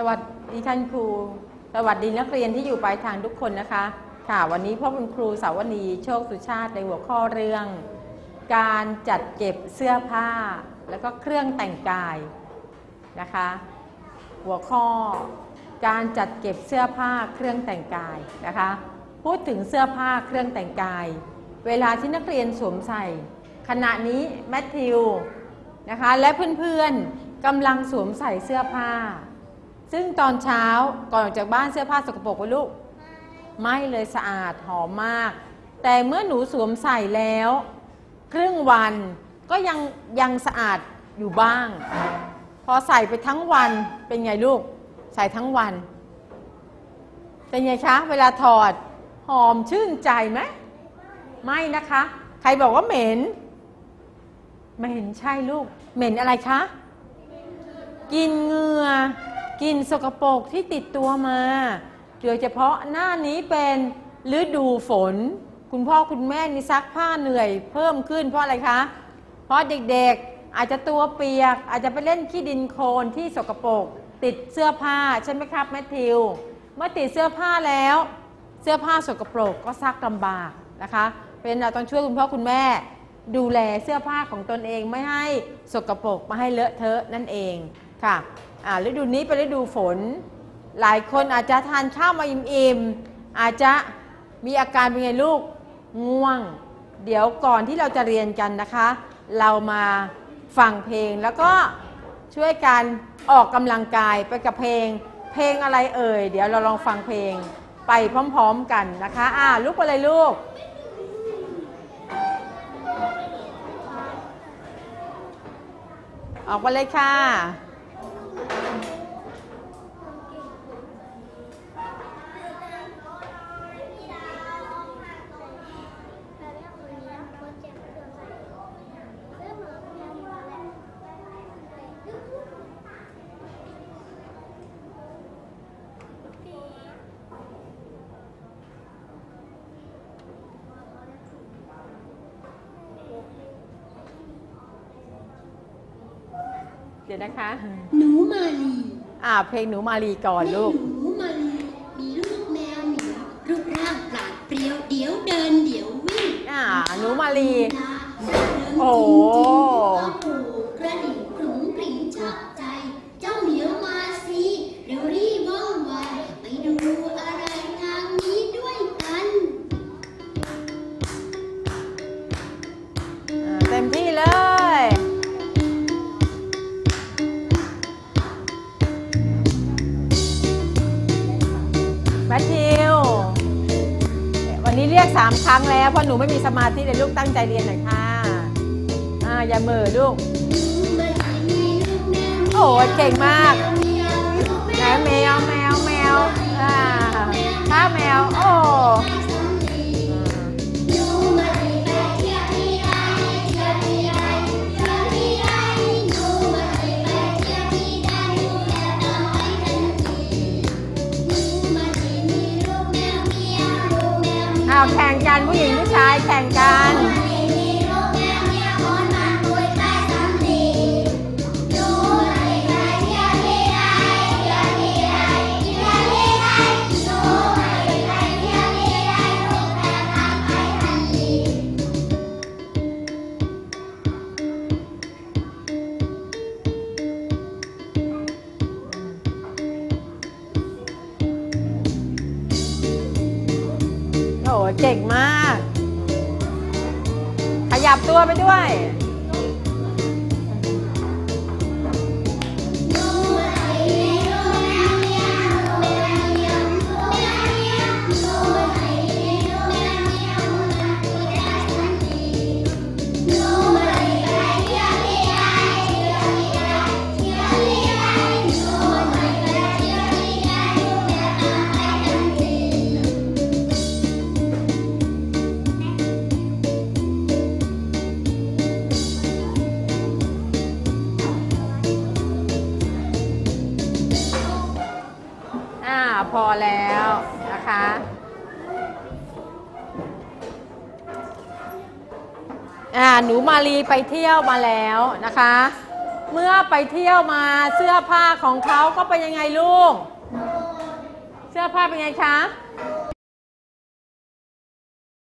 สวัสดีท่านครู สวัสดีนักเรียนที่อยู่ปลายทางทุกคนนะคะ ค่ะ วันนี้พ่อคุณครูสาวนีโชคสุชาติในหัวข้อเรื่อง การจัดเก็บเสื้อผ้า แล้วก็เครื่องแต่งกายนะคะ หัวข้อ การจัดเก็บเสื้อผ้าเครื่องแต่งกายนะคะ พูดถึงเสื้อผ้าเครื่องแต่งกาย เวลาที่นักเรียนสวมใส่ ขณะนี้แมทธิวนะคะและเพื่อนๆกำลังสวมใส่เสื้อผ้า ซึ่งตอนเช้าก่อนออกจากบ้านเสื้อผ้าสกปรกไหมลูก ไม่เลยสะอาดหอมมาก แต่เมื่อหนูสวมใส่แล้ว ครึ่งวันก็ยังยังสะอาดอยู่บ้าง พอใส่ไปทั้งวันเป็นไงลูก ใส่ทั้งวัน เป็นไงคะ เวลาถอดหอมชื่นใจไหมไม่นะคะ ใครบอกว่าเหม็นเหม็นใช่ลูก เหม็นอะไรคะกินเหงื่อ กินสกปรกที่ติดตัวมาโดยเฉพาะหน้านี้เป็นฤดูฝน คุณพ่อคุณแม่นี่ซักผ้าเหนื่อยเพิ่มขึ้นเพราะอะไรคะ เพราะเด็กๆอาจจะตัวเปียก อาจจะไปเล่นขี้ดินโคลนที่สกปรกติดเสื้อผ้าใช่ไหมครับแมทธิว เมื่อติดเสื้อผ้าแล้ว เสื้อผ้าสกปรกก็ซักลำบากนะคะ เป็นเราต้องช่วยคุณพ่อคุณแม่ ดูแลเสื้อผ้าของตนเองไม่ให้สกปรกไม่ให้เลอะเทอะนั่นเอง ค่ะอ่าฤดูนี้เป็นฤดูฝน หลายคนอาจจะทานข้าวมาอิ่มๆ อาจจะมีอาการเป็นไงลูก ง่วง เดี๋ยวก่อนที่เราจะเรียนกันนะคะ เรามาฟังเพลงแล้วก็ช่วยกันออกกำลังกายไปกับเพลง เพลงอะไรเอ่ย เดี๋ยวเราลองฟังเพลงไปพร้อมๆกันนะคะ อ่าลุกไปเลยลูกออกมาเลยค่ะ เดี๋ยวนะคะ หนูมาลีอ่าเพลงหนูมาลีก่อนลูกแม่หนูมาลีมีลูกแมวเหมียวรูปร่างปราดเปรียวเดี๋ยวเดินเดี๋ยววิ่งอ่าหนูมาลีตาโอ้ มทธิว วันนี้เรียกสามครั้งแล้ว เพราะหนูไม่มีสมาธิเลยลูกตั้งใจเรียนหน่อยค่ะ อ่า อย่าเม่อลูก โอ้ยเก่งมากแมวแมวแมวแมวอ่าข้าแมว โอ้ อ้าแข่งกันผู้หญิงผู้ชายแข่งกัน เก่งมาก ขยับตัวไปด้วย พอแล้วนะคะ อ่า หนูมาลีไปเที่ยวมาแล้วนะคะ เมื่อไปเที่ยวมาเสื้อผ้าของเขาก็เป็นยังไงลูก เสื้อผ้าเป็นไงคะ